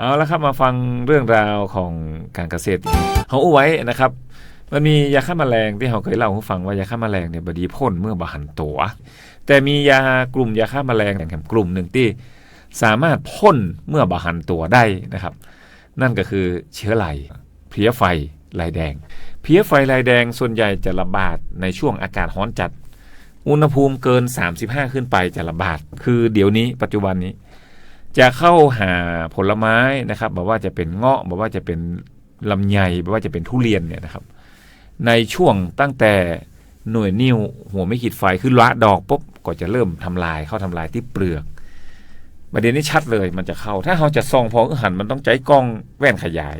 เอาละครับมาฟังเรื่องราวของการเกษตรเขาเอาไว้นะครับ มันมียาฆ่าแมลงที่เขาเคยเล่าให้ฟังว่ายาฆ่าแมลงเนี่ยบดีพ่นเมื่อบาหันตัว แต่มียากลุ่มยาฆ่าแมลงอย่างกลุ่มหนึ่งที่สามารถพ่นเมื่อบาหันตัวได้นะครับ นั่นก็คือเชื้อไลเพลี้ยไฟลายแดง เพลี้ยไฟลายแดงส่วนใหญ่จะระบาดในช่วงอากาศร้อนจัด อุณหภูมิเกิน 35 ขึ้นไปจะระบาด คือเดี๋ยวนี้ปัจจุบันนี้ จะเข้าหาผลไม้นะครับบอกว่าจะเป็นเงาะบอกว่าจะเป็นลำไยบอกว่าจะเป็นทุเรียนเนี่ยนะครับ ในช่วงตั้งแต่หน่วยนิ้วหัวไม่ขีดไฟคือละดอกปุ๊บก็จะเริ่มทำลายเข้าทำลายที่เปลือกประเด็นนี้ชัดเลยมันจะเข้า ถ้าเราจะซองพอหันมันต้องใช้กล้องแว่นขยาย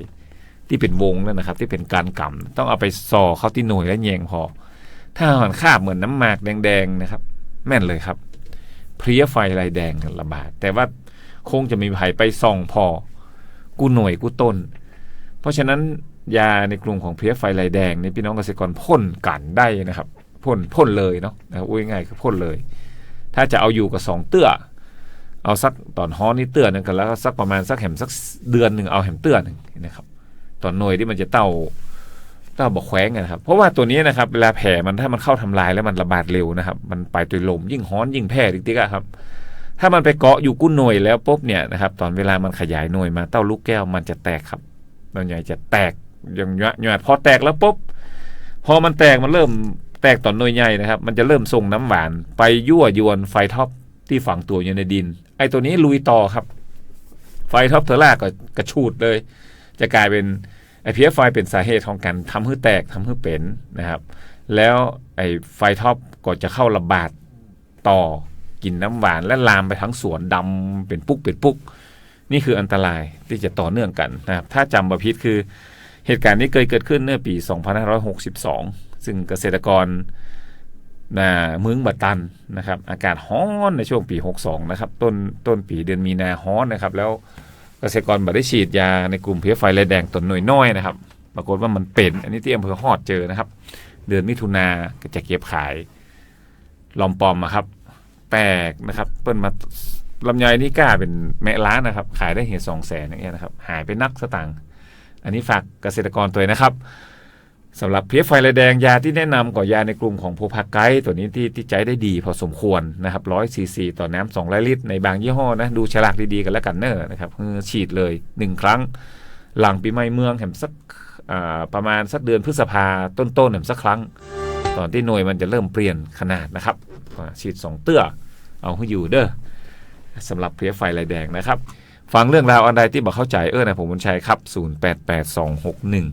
ที่เป็นวงนั่นนะครับ ที่เป็นการกำต้องเอาไปซอเข้าที่หน่วยและแยงพอ ถ้าหันคาบเหมือนน้ำหมากแดงๆนะครับ แม่นเลยครับ เพลี้ยไฟลายแดงระบาด แต่ว่า คงจะมีไผไปส่องพอ กูหน่วยกูต้น เพราะฉะนั้นยาในกลุ่มของเพลี้ยไฟลายแดงนี่พี่น้องเกษตรกรพ่นกันได้นะครับพ่นพ่นเลยเนาะนะครับอุ้ยง่ายคือพ่นเลย ถ้าจะเอาอยู่กับสองเตื้อ เอาสักตอนฮ้อนนี่เตื้อนึงกันแล้วสักประมาณสักแหมสักเดือนหนึ่งเอาแหมเตื้อหนึ่งนะครับตอนหน่วยที่มันจะเต้าเต้าบอกแขวงนะครับ เพราะว่าตัวนี้นะครับเวลาแผลมันถ้ามันเข้าทำลายแล้วมันระบาดเร็วนะครับ มันไปตัวลมยิ่งฮ้อนยิ่งแพร่ติ๊กๆอะครับ ถ้ามันไปเกาะอยู่กุ้นหน่วยแล้วปุ๊บเนี่ยนะครับตอนเวลามันขยายหน่วยมาเต้าลูกแก้วมันจะแตกครับมันใหญ่จะแตกอย่างเงี้ยหยดพอแตกแล้วปุ๊บพอมันแตกมันเริ่มแตกต่อนหน่วยใหญ่นะครับ มันจะเริ่มส่งน้ำหวาน ไปยั่วยวนไฟท็อปที่ฝังตัวอยู่ในดิน ไอ้ตัวนี้ลุยต่อครับ ไฟท็อปเทอร่าก็กระชูดเลย จะกลายเป็นไอเพียไฟเป็นสาเหตุของการทำให้แตกทำให้เป็นนะครับ แล้วไอไฟท็อปก็จะเข้าระบาดต่อ กลิ่นน้ำหวานและลามไปทั้งสวนดำเป็นปุ๊กเป็นปุ๊ก นี่คืออันตรายที่จะต่อเนื่องกันนะครับถ้าจำประพิษคือเหตุการณ์นี้เคยเกิดขึ้นเมื่อปี 2562 ซึ่งเกษตรกรนามึงบัตันนะครับ อากาศฮ้อนในช่วงปี 62 นะครับ ต้นต้นปีเดือนมีนาฮ้อนนะครับ แล้วเกษตรกรบัได้ฉีดยาในกลุ่มเพี้ยไฟลายแดงต้นหน่วยน้อยนะครับ ปรากฏว่ามันเป็น อันนี้ที่อำเภอฮอดเจอนะครับ เดือนมิถุนาก็จะเก็บขายลอมปอมครับ แตกนะครับ เปิ้นมาลำไยนี่กล้าเป็นแม่ล้านนะครับ ขายได้เหตุสองแสนอย่างเงี้ยนะครับ หายไปนักสตางค์อันนี้ฝากเกษตรกรตัวเองนะครับสำหรับเพี้ยไฟลายแดงยาที่แนะนำก่อยาในกลุ่มของโพพาไกตัวนี้ที่ที่ใจได้ดีพอสมควรนะครับร้อยซีซีต่อน้ำสองร้อยลิตร ในบางยี่ห้อนะดูฉลากดีๆกันแล้วกันเนอะนะครับคือฉีดเลยหนึ่งครั้ง หลังปีใหม่เมืองแหมสักประมาณสักเดือนพฤษภาต้นๆแหมสักครั้ง ตอนที่หน่วยมันจะเริ่มเปลี่ยนขนาดนะครับฉีดสองเตื้อเอาให้อยู่เด้อสำหรับเพลี้ยไฟลายแดงนะครับ ฟังเรื่องราวอันใดที่บอกเข้าใจเออนะผมบุญชัยครับ 088261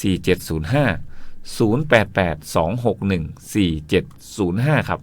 4705 088261 4705 ครับ